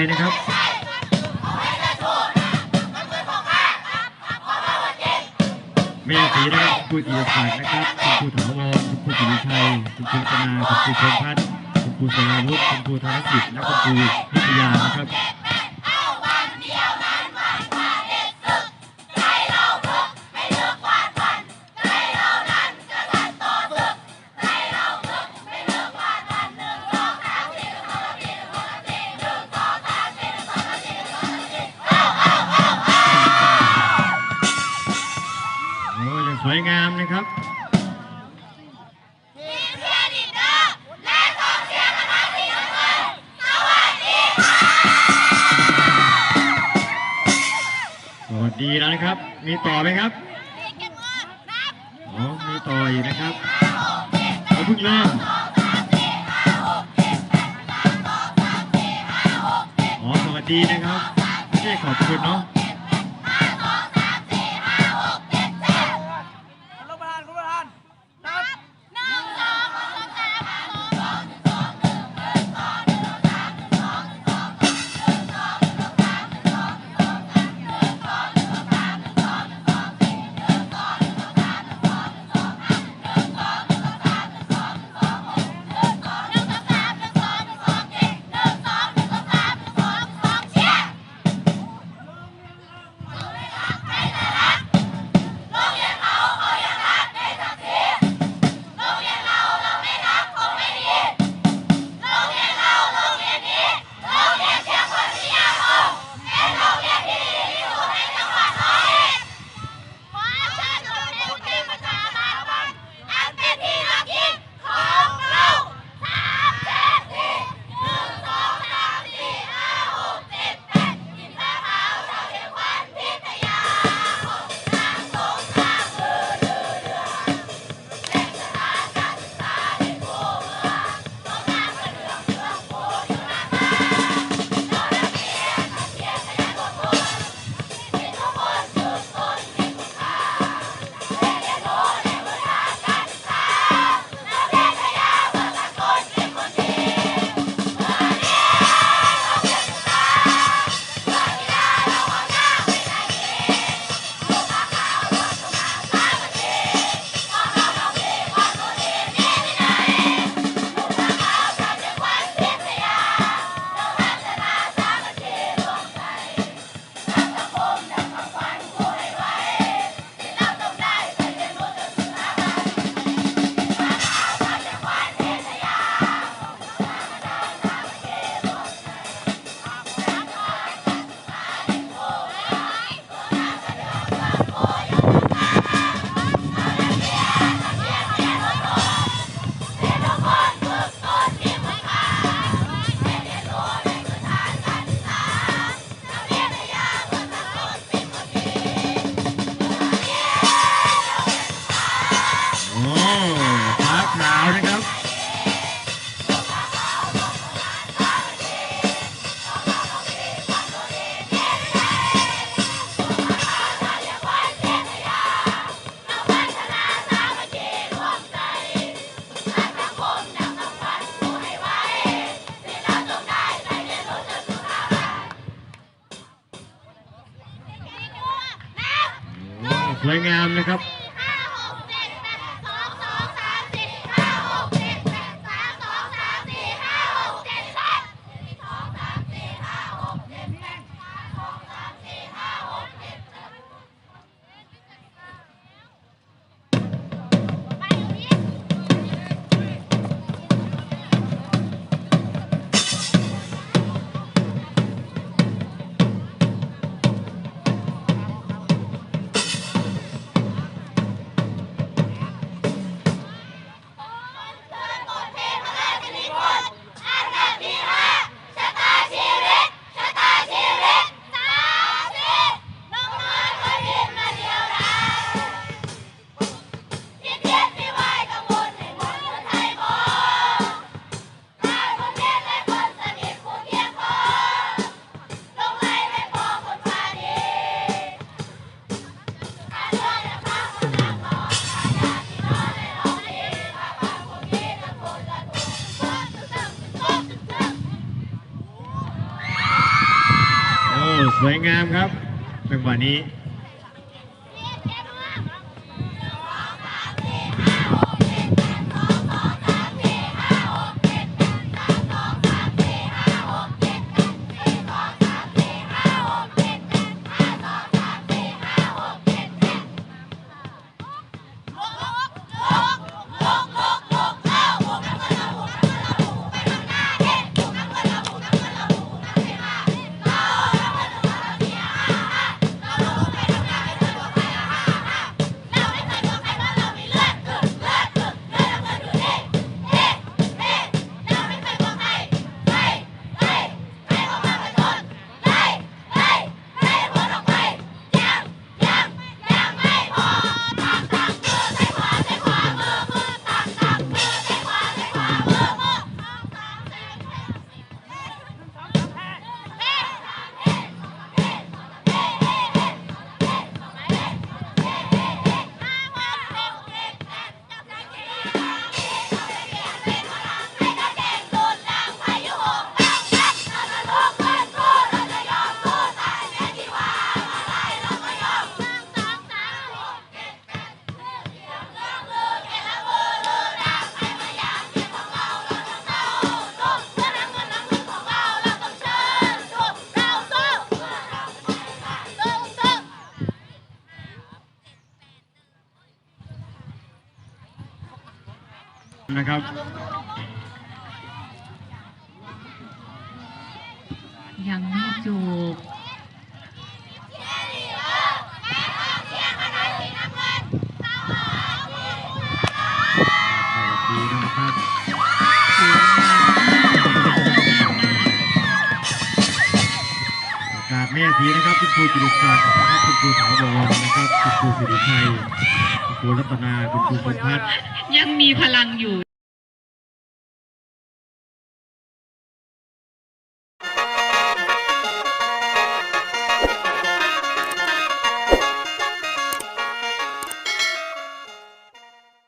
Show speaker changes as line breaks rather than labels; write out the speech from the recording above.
ในะครับมีสีนะครับคุณอิยศักดิ์นะครับคุณครูถาวรคุณครูกิติชัยคุณครูธนาคุณครูพงพัฒน์คุณครูสราวุฒิคุณครูธนกิจและคุณครูวิทยานะครับ ครับดีแล้วนะครับ มีต่อไหมครับอ๋อมีต่ออีกนะครับเราเพิ่งเริ่มอ๋อสวัสดีนะครับไม่ใช่ขอบคุณเนาะ
สวยงามนะครั
บ สวยงามครับ
จังห
วะนี้ นะครับ
ยังไม่จบ
สวัสดีนะครับ
สวยงาม
กราบแม่สีนะครับ คุณครูจิริศักดิ์นะครับคุณครูถาวรนะครับคุณครูสิริชัย ครูรัตนาคุณครูพงพัฒน์
ยังมีพลังอยู่